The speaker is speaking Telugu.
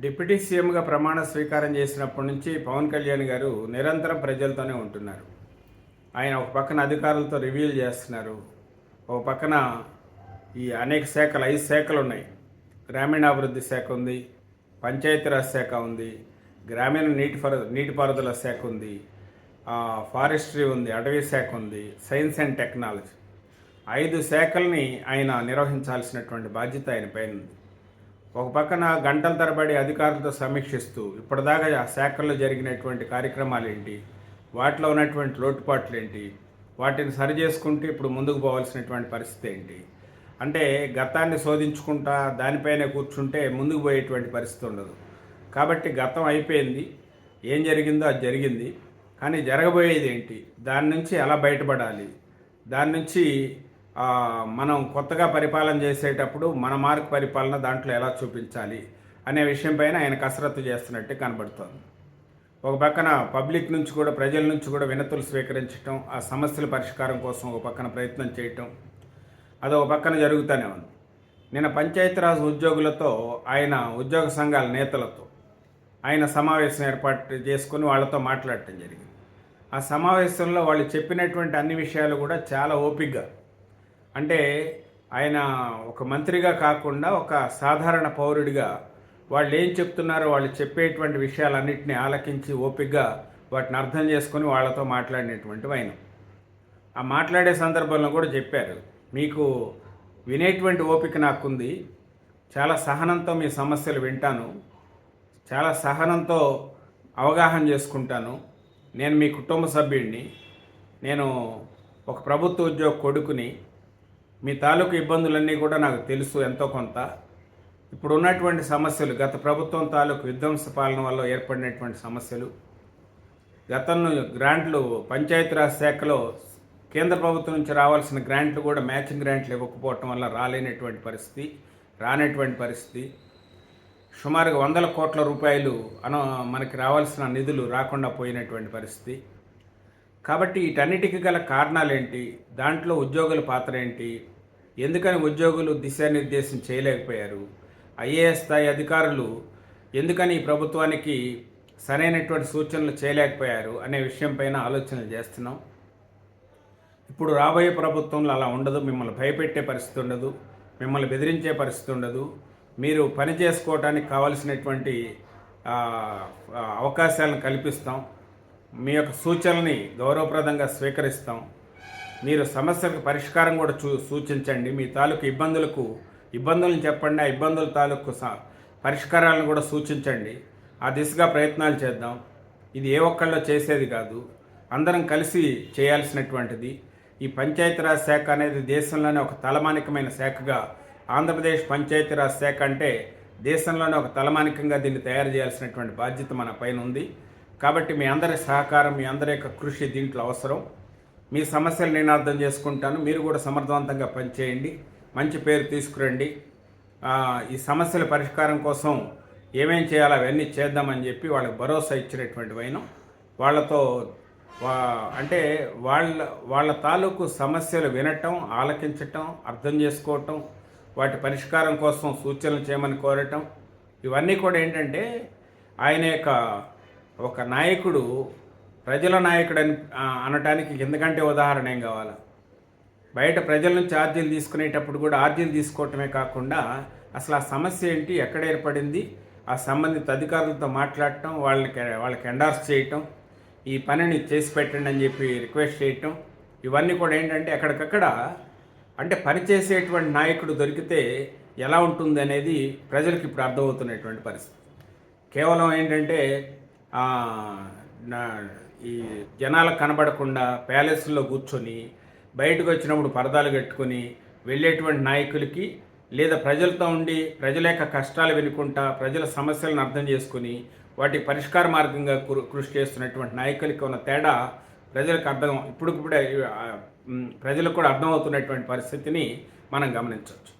డిప్యూటీ సీఎంగా ప్రమాణ స్వీకారం చేసినప్పటి నుంచి పవన్ కళ్యాణ్ గారు నిరంతరం ప్రజలతోనే ఉంటున్నారు. ఆయన ఒక పక్కన అధికారులతో రివ్యూలు చేస్తున్నారు. ఒక పక్కన ఈ అనేక శాఖలు ఐదు శాఖలు ఉన్నాయి. గ్రామీణాభివృద్ధి శాఖ ఉంది పంచాయతీరాజ్ శాఖ ఉంది గ్రామీణ నీటి పర నీటిపారుదల శాఖ ఉంది ఫారెస్ట్రీ ఉంది అటవీ శాఖ ఉంది సైన్స్ అండ్ టెక్నాలజీ. ఐదు శాఖల్ని ఆయన నిర్వహించాల్సినటువంటి బాధ్యత ఆయన పైన ఉంది. ఒక పక్కన గంటల తరబడి అధికారులతో సమీక్షిస్తూ ఇప్పటిదాకా ఆ శాఖల్లో జరిగినటువంటి కార్యక్రమాలు ఏంటి వాటిలో ఉన్నటువంటి లోటుపాట్లు ఏంటి వాటిని సరి చేసుకుంటూ ఇప్పుడు ముందుకు పోవాల్సినటువంటి పరిస్థితి ఏంటి? అంటే గతాన్ని శోధించుకుంటా దానిపైనే కూర్చుంటే ముందుకు పోయేటువంటి పరిస్థితి ఉండదు. కాబట్టి గతం అయిపోయింది. ఏం జరిగిందో అది జరిగింది. కానీ జరగబోయేది ఏంటి? దాని నుంచి ఎలా బయటపడాలి? దాని నుంచి మనం కొత్తగా పరిపాలన చేసేటప్పుడు మన మార్క్ పరిపాలన దాంట్లో ఎలా చూపించాలి అనే విషయంపైన ఆయన కసరత్తు చేస్తున్నట్టు కనబడుతోంది. ఒక పక్కన పబ్లిక్ నుంచి కూడా ప్రజల నుంచి కూడా వినతులు స్వీకరించడం ఆ సమస్యల పరిష్కారం కోసం ఒక పక్కన ప్రయత్నం చేయటం అది ఒక పక్కన జరుగుతూనే ఉంది. నిన్న పంచాయతీరాజ్ ఉద్యోగులతో ఆయన ఉద్యోగ సంఘాల నేతలతో ఆయన సమావేశం ఏర్పాటు చేసుకుని వాళ్ళతో మాట్లాడటం జరిగింది. ఆ సమావేశంలో వాళ్ళు చెప్పినటువంటి అన్ని విషయాలు కూడా చాలా ఓపికగా అంటే ఆయన ఒక మంత్రిగా కాకుండా ఒక సాధారణ పౌరుడిగా వాళ్ళు ఏం చెప్తున్నారో వాళ్ళు చెప్పేటువంటి విషయాలన్నింటినీ ఆలకించి ఓపికగా వాటిని అర్థం చేసుకొని వాళ్ళతో మాట్లాడినటువంటి ఆయన ఆ మాట్లాడే సందర్భంలో కూడా చెప్పారు మీకు వినేటువంటి ఓపిక నాకుంది చాలా సహనంతో మీ సమస్యలు వింటాను చాలా సహనంతో అవగాహన చేసుకుంటాను నేను మీ కుటుంబ సభ్యుడిని నేను ఒక ప్రభుత్వ ఉద్యోగ కొడుకుని మీ తాలూకు ఇబ్బందులన్నీ కూడా నాకు తెలుసు ఎంతో కొంత. ఇప్పుడు ఉన్నటువంటి సమస్యలు గత ప్రభుత్వం తాలూకు విధ్వంస పాలన వల్ల ఏర్పడినటువంటి సమస్యలు గతంలో గ్రాంట్లు పంచాయతీరాజ్ శాఖలో కేంద్ర ప్రభుత్వం నుంచి రావాల్సిన గ్రాంట్లు కూడా మ్యాచింగ్ గ్రాంట్లు ఇవ్వకపోవటం వల్ల రాలేనటువంటి పరిస్థితి రానటువంటి పరిస్థితి. సుమారుగా వందల కోట్ల రూపాయలు అన మనకి రావాల్సిన నిధులు రాకుండా పోయినటువంటి పరిస్థితి. కాబట్టి వీటన్నిటికీ గల కారణాలేంటి? దాంట్లో ఉద్యోగుల పాత్ర ఏంటి? ఎందుకని ఉద్యోగులు దిశానిర్దేశం చేయలేకపోయారు? ఐఏఎస్ స్థాయి అధికారులు ఎందుకని ఈ ప్రభుత్వానికి సరైనటువంటి సూచనలు చేయలేకపోయారు అనే విషయంపైన ఆలోచనలు చేస్తున్నాం. ఇప్పుడు రాబోయే ప్రభుత్వంలో అలా ఉండదు. మిమ్మల్ని భయపెట్టే పరిస్థితి ఉండదు. మిమ్మల్ని బెదిరించే పరిస్థితి ఉండదు. మీరు పని చేసుకోవడానికి కావలసినటువంటి అవకాశాలను కల్పిస్తాం. మీ యొక్క సూచనల్ని గౌరవప్రదంగా స్వీకరిస్తాం. మీరు సమస్యలకు పరిష్కారం కూడా చూ సూచించండి. మీ తాలూకు ఇబ్బందులకు ఇబ్బందులను చెప్పండి. ఆ ఇబ్బందుల తాలూకు స- పరిష్కారాలను కూడా సూచించండి. ఆ దిశగా ప్రయత్నాలు చేద్దాం. ఇది ఏ ఒక్కళ్ళో చేసేది కాదు. అందరం కలిసి చేయాల్సినటువంటిది. ఈ పంచాయతీరాజ్ శాఖ అనేది దేశంలోనే ఒక తలమానికమైన శాఖగా ఆంధ్రప్రదేశ్ పంచాయతీరాజ్ శాఖ అంటే దేశంలోనే ఒక తలమానికంగా దీన్ని తయారు చేయాల్సినటువంటి బాధ్యత మన పైన ఉంది. కాబట్టి మీ అందరి సహకారం మీ అందరి యొక్క కృషి దీంట్లో అవసరం. మీ సమస్యలు నేను అర్థం చేసుకుంటాను. మీరు కూడా సమర్థవంతంగా పనిచేయండి. మంచి పేరు తీసుకురండి. ఈ సమస్యల పరిష్కారం కోసం ఏమేం చేయాలో అవన్నీ చేద్దామని చెప్పి వాళ్ళకి భరోసా ఇచ్చినటువంటి వైనం. వాళ్ళతో వా- అంటే వాళ్ళ వాళ్ళ తాలూకు సమస్యలు వినటం ఆలకించటం అర్థం చేసుకోవటం వాటి పరిష్కారం కోసం సూచనలు చేయమని కోరటం. ఇవన్నీ కూడా ఏంటంటే ఆయన యొక్క ఒక నాయకుడు ప్రజల నాయకుడు అని అనటానికి ఎందుకంటే ఉదాహరణ ఏం కావాలా? బయట ప్రజల నుంచి ఆర్జీలు తీసుకునేటప్పుడు కూడా ఆర్జీలు తీసుకోవటమే కాకుండా అసలు ఆ సమస్య ఏంటి ఎక్కడ ఏర్పడింది ఆ సంబంధిత అధికారులతో మాట్లాడటం వాళ్ళకి వాళ్ళకి ఎండార్స్ చేయటం ఈ పనిని చేసి పెట్టండి అని చెప్పి రిక్వెస్ట్ చేయటం ఇవన్నీ కూడా ఏంటంటే ఎక్కడికక్కడ అంటే పనిచేసేటువంటి నాయకుడు దొరికితే ఎలా ఉంటుంది అనేది ప్రజలకు ఇప్పుడు అర్థమవుతున్నటువంటి పరిస్థితి. కేవలం ఏంటంటే నా- ఈ జనాలకు కనబడకుండా ప్యాలెస్లో కూర్చొని బయటకు వచ్చినప్పుడు పరదాలు కట్టుకొని వెళ్ళేటువంటి నాయకులకి లేదా ప్రజలతో ఉండి ప్రజల యొక్క కష్టాలు వినుకుంటా ప్రజల సమస్యలను అర్థం చేసుకుని వాటి పరిష్కార మార్గంగా కృ- కృషి చేస్తున్నటువంటి నాయకులకి ఉన్న తేడా ప్రజలకు అర్థం ఇప్పుడు ఇప్పుడే ప్రజలకు కూడా అర్థమవుతున్నటువంటి పరిస్థితిని మనం గమనించవచ్చు.